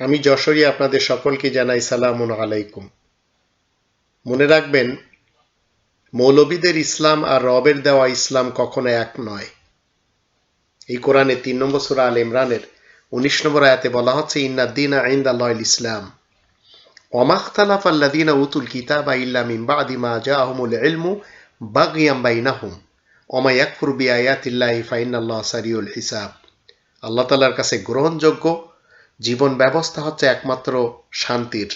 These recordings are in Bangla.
আমি যশোরী আপনাদের সকলকে জানাই সালামুন আলাইকুম। মনে রাখবেন মৌলবীদের ইসলাম আর রবের দেওয়া ইসলাম কখনো এক নয়। এই কোরআনে তিন নম্বর সুরা আল ইমরানের উনিশ নম্বর আয়াতে বলা হচ্ছে ইন্নাদ্দিন আইন্দ আল্লাহ ইসলাম। ওমাখতালাফ আল্লাদিনা উতুল কিতাব ইল্লা মিন বাদি মা জাআহুমুল ইলমু বাগিয়াম বাইনাহুম। ওমা ইয়াকফুর বিআয়াতিল্লাহি ফাইনাল্লাহ সারিউল হিসাব। আল্লাহ তাআলার কাছে গ্রহণযোগ্য জীবন ব্যবস্থা হচ্ছে একমাত্র শান্তির।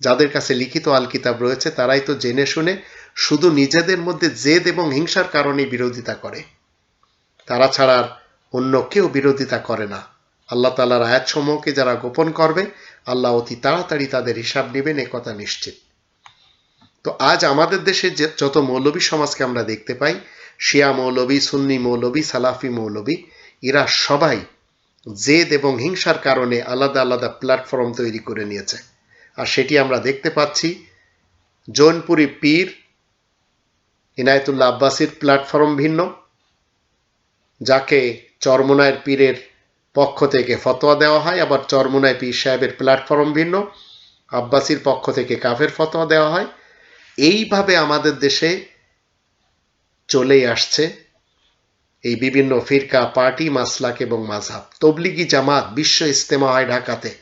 যাদের কাছে লিখিত আল কিতাব রয়েছে, তারাই তো জেনে শুনে শুধু নিজেদের মধ্যে জেদ এবং হিংসার কারণে বিরোধিতা করে। তারা ছাড়া আর অন্য কেউ বিরোধিতা করে না। আল্লাহ তালার আয়াতসমূহকে যারা গোপন করবে, আল্লাহ অতি তাড়াতাড়ি তাদের হিসাব নেবেন কথা নিশ্চিত। তো আজ আমাদের দেশে যে যত মৌলবী সমাজকে আমরা দেখতে পাই, শিয়া মৌলবী, সুন্নি মৌলবী, সালাফি মৌলবী, এরা সবাই জেদ এবং হিংসার কারণে আলাদা আলাদা প্ল্যাটফর্ম তৈরি করে নিয়েছে। আর সেটি আমরা দেখতে পাচ্ছি, জৌনপুরি পীর ইনায়তুল্লাহ আব্বাসির প্ল্যাটফর্ম ভিন্ন, যাকে চরমোনায়ের পীরের পক্ষ থেকে ফতোয়া দেওয়া হয়, আবার চরমোনায় পীর সাহেবের প্ল্যাটফর্ম ভিন্ন, আব্বাসির পক্ষ থেকে কাফের ফতোয়া দেওয়া হয়। এইভাবে আমাদের দেশে চলেই আসছে। এই বিভিন্ন ফিরকা, পার্টি, মাসলাক এবং মাঝহাব তবলিগি জামাত বিশ্ব ইস্তেমা হয় ঢাকাতে,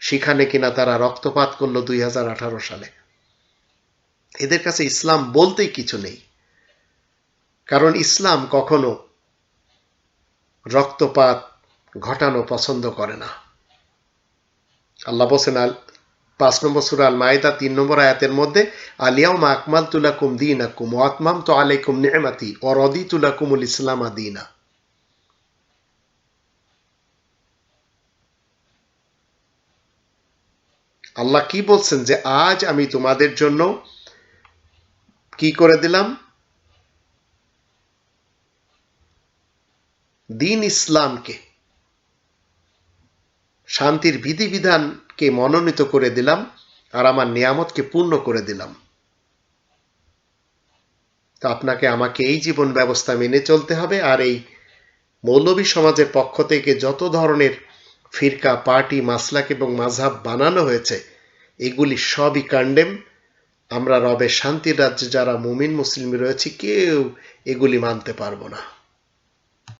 সেখানে কিনা তারা রক্তপাত করল দুই হাজার আঠারো সালে। এদের কাছে ইসলাম বলতেই কিছু নেই। কারণ ইসলাম কখনো রক্তপাত ঘটানো পছন্দ করে না। আল্লাহ বসেন পাঁচ নম্বর সুরা আল মায়দা তিন নম্বর আয়াতের মধ্যে আলিয়াউম আকমাল তুলাকুম দিন আকুম ও আতমাম তো আলাইকুম নেমাতি ও রদি তুলাকুমুল ইসলাম আদিনা আল্লাহ কি বলছেন যে, আজ আমি তোমাদের জন্য কি করে দিলাম? দিন ইসলামকে, শান্তির বিধিবিধানকে মনোনীত করে দিলাম আর আমার নিয়ামতকে পূর্ণ করে দিলাম। তা আপনাকে আমাকে এই জীবন ব্যবস্থা মেনে চলতে হবে আর এই মৌলবী সমাজের পক্ষ থেকে যত ধরনের ফিরকা, পার্টি, মাসলাক এবং মাঝহাব বানানো হয়েছে, এগুলি সবই কাণ্ডেম। আমরা রবে শান্তির রাজ্যে যারা মুমিন, মুসলিম রয়েছে, কেউ এগুলি মানতে পারব না।